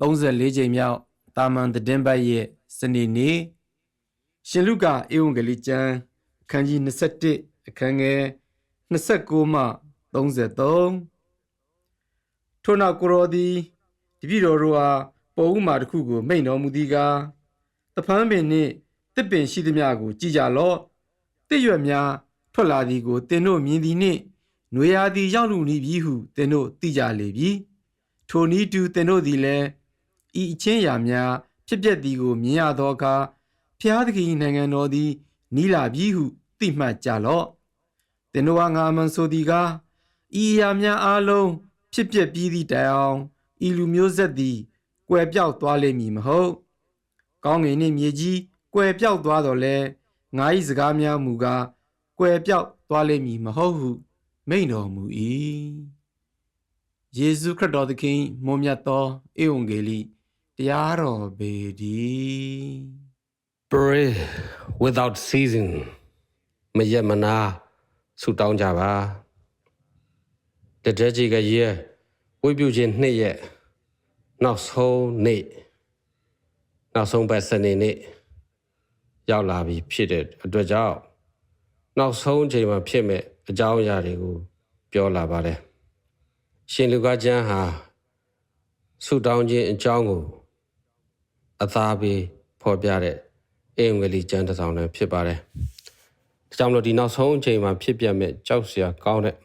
34ကြိမ်မြောက်တာမန်သတင်းပတ်ရဲ့စနေနေ့ရှင်လုကာဧဝံဂေလိကျမ်းအခန်းကြီး21အခန်းငယ်29မှ33ထို့နောက်ကိုရောသည်တပည့်တော်တို့အားပေါ်ဥမာတစ်ခုကိုမိန့်တော်မူသည်ကားတဖန်းပင်နှင့်တစ်ပင်ရှိသည်များကို ကြည်ကြလော့တစ်ရွက်များထွက်လာသည်ကိုသင်တို့မြင်သည်နှင့်နွေရာသီရောက်လူနီးပြီဟုသင်တို့သိကြလေပြီထိုနည်းတူသင်တို့သည်လည်း ဤအချင်းရာများဖြစ်ပျက်သည်ကိုမြင်ရသောအခါဖျားသခင်နိုင်ငံတော်သည်နီးလာပြီဟုသိမှတ်ကြလော့သင်တို့ကငါမှန်ဆိုသည်ကားဤအရာများအားလုံးဖြစ်ပျက်ပြီးသည့်တိုင်အောင်ဤလူမျိုးဆက်သည်ကွယ်ပြောက်သွားလိမ့်မည်မဟုတ်ကောင်းငင်နှင့်မြေကြီးကွယ်ပြောက်သွားတော်လဲငါ၏စကားများမူကားကွယ်ပြောက်သွားလိမ့်မည်မဟုတ်ဟုမိန့်တော်မူ၏ယေရှုခရစ်တော်သခင်မွန်မြတ်သောဧဝံဂေလိ တရားတော်ပေတည်း Pray without ceasing မယက်မနာဆူတောင်းကြပါတကြကြီးကရဲ့ဝိပုခြင်းနှစ်ရက်နောက်ဆုံးနေ့နောက်ဆုံးပတ်စနေနေ့ရောက်လာပြီဖြစ်တဲ့အတွက်ကြောင့်နောက်ဆုံးချိန်မှာဖြစ်မဲ့အကြောင်းအရာတွေကိုပြောလာပါတယ်ရှင်လူကကျမ်းဟာဆူတောင်းခြင်းအကြောင်းကို အသာပေးဖော်ပြတဲ့အင်္ဂလိပ်ကျမ်းတစ်စောင်လည်းဖြစ်ပါတယ်။ဒါကြောင့်မလို့ဒီနောက်ဆုံးအချိန်မှာဖြစ်ပြမဲ့ကြောက်စရာကောင်းတဲ့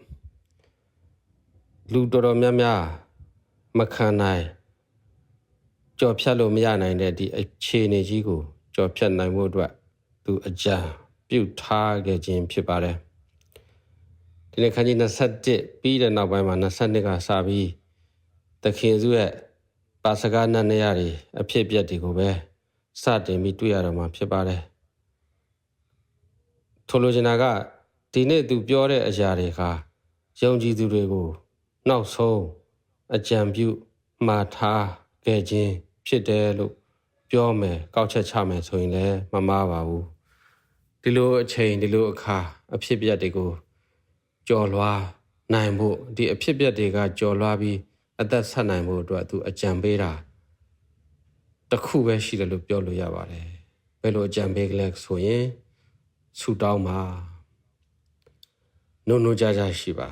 လူတော်တော်များများမခံနိုင်ကြော်ဖြတ်လို့မရနိုင်တဲ့ဒီအခြေအနေကြီးကိုကြော်ဖြတ်နိုင်မှုအတွက်သူအကြံပြုထားခဲ့ခြင်းဖြစ်ပါတယ်။ဒီနေ့ခန်းကြီး21ပြီးတဲ့နောက်ပိုင်းမှာ22ကစပြီးသခင်စုရဲ့ ပါစကားနတ်နေရတွေအဖြစ်အပျက်တွေကိုပဲစတင်ပြီးတွေ့ရတော့မှာဖြစ်ပါတယ်ထိုလိုချင်တာကဒီနေ့သူပြောတဲ့အရာတွေကယုံကြည်သူတွေကိုနောက်ဆုံးအကြံပြုမှားထားခဲ့ခြင်းဖြစ်တယ်လို့ပြောမယ်ကောက်ချက်ချမယ်ဆိုရင်လည်းမမှားပါဘူးဒီလိုအချိန်ဒီလိုအခါအဖြစ်ပြက်တွေကိုကြော်လွားနိုင်ဖို့ဒီအဖြစ်ပြက်တွေကကြော်လွားပြီး အသက်ဆက်နိုင်ဖို့အတွက်သူအကြံပေးတာတစ်ခုပဲရှိတယ်လို့ပြောလို့ရပါတယ်ဘယ်လိုအကြံပေးကလဲဆိုရင်ဆူတောင်းပါနိုးနိုးကြကြရှိပါ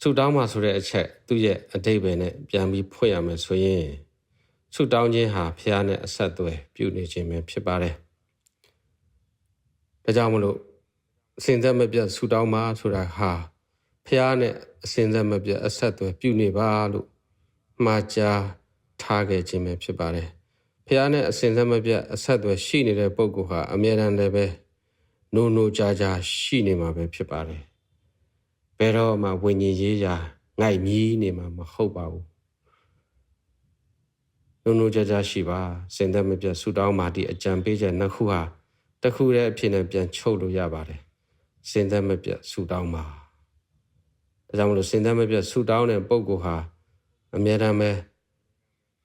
ဆူတောင်းပါဆိုတဲ့အချက်သူ့ရဲ့အတိတ်ပဲနဲ့ပြန်ပြီးဖွင့်ရမယ်ဆိုရင်ဆူတောင်းခြင်းဟာဖះနဲ့အဆက်အသွယ်ပြုနေခြင်းပဲဖြစ်ပါတယ်ဒါကြောင့်မလို့အစဉ်သက်မပြတ်ဆူတောင်းပါဆိုတာဟာ ဖះနဲ့အစဉ်သက်မပြတ်အဆက်အသွယ်ပြုနေပါလို့မှားကြားထားခဲ့ခြင်းပဲဖြစ်ပါတယ်။ဖះနဲ့အစဉ်ဆက်မပြတ်အဆက်အသွယ်ရှိနေတဲ့ပုဂ္ဂိုလ်ဟာအမြဲတမ်းလည်းပဲနိုးနိုးကြားကြားရှိနေမှာပဲဖြစ်ပါတယ်။ဘယ်တော့မှဝิญဉ်ရေးရာငိုက်မြီးနေမှာမဟုတ်ပါဘူး။နိုးနိုးကြားကြားရှိပါစင်သက်မပြတ်ဆူတောင်းပါဒီအကြံပေးချက်နှစ်ခုဟာတစ်ခုတည်းအဖြစ်နဲ့ပြန်ချုပ်လို့ရပါတယ်။စင်သက်မပြတ်ဆူတောင်းပါ။ ဒါကြောင့်မလို့စင်သက်မပြတ်ဆူတောင်းတဲ့ပုဂ္ဂိုလ်ဟာအမြဲတမ်းပဲ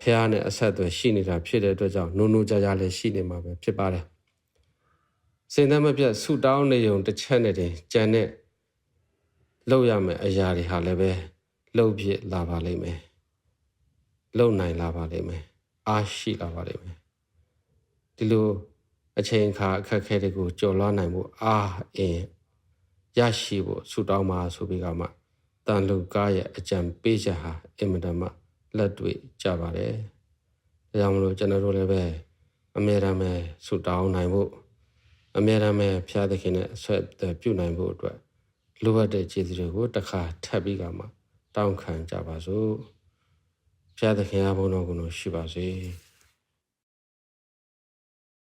ဖះနဲ့အဆက်အသွယ်ရှိနေတာဖြစ်တဲ့အတွက်ကြောင့်နိုးနိုးကြကြလည်းရှိနေမှာပဲဖြစ်ပါတယ်။စင်သက်မပြတ်ဆူတောင်းနေုံတစ်ချက်နဲ့တင်ကြံတဲ့လောက်ရမယ်အရာတွေဟာလည်းပဲလှုပ်ဖြစ်လာပါလိမ့်မယ်။လှုပ်နိုင်လာပါလိမ့်မယ်။အားရှိလာပါလိမ့်မယ်။ဒီလိုအချိန်ခါအခက်အခဲတွေကိုကြော်လွှားနိုင်ဖို့အားအင်းရရှိဖို့ဆူတောင်းပါဆိုပြီးကမှ တန်လူကားရဲ့အကြံပေးချက်ဟာအင်မတန်မှလက်တွေ့ကြပါတယ်။ဒါကြောင့်မလို့ကျွန်တော်တို့လည်းပဲအမြဲတမ်းပဲဆုတောင်းနိုင်ဖို့အမြဲတမ်းပဲဖျားသခင်နဲ့အဆွဲပြုနိုင်ဖို့အတွက်လိုအပ်တဲ့ခြေစွတွေကိုတစ်ခါထပ်ပြီးကမှတောင်းခံကြပါစို့။ဖျားသခင်အားဘုန်းတော်ကိုရှိပါစေ။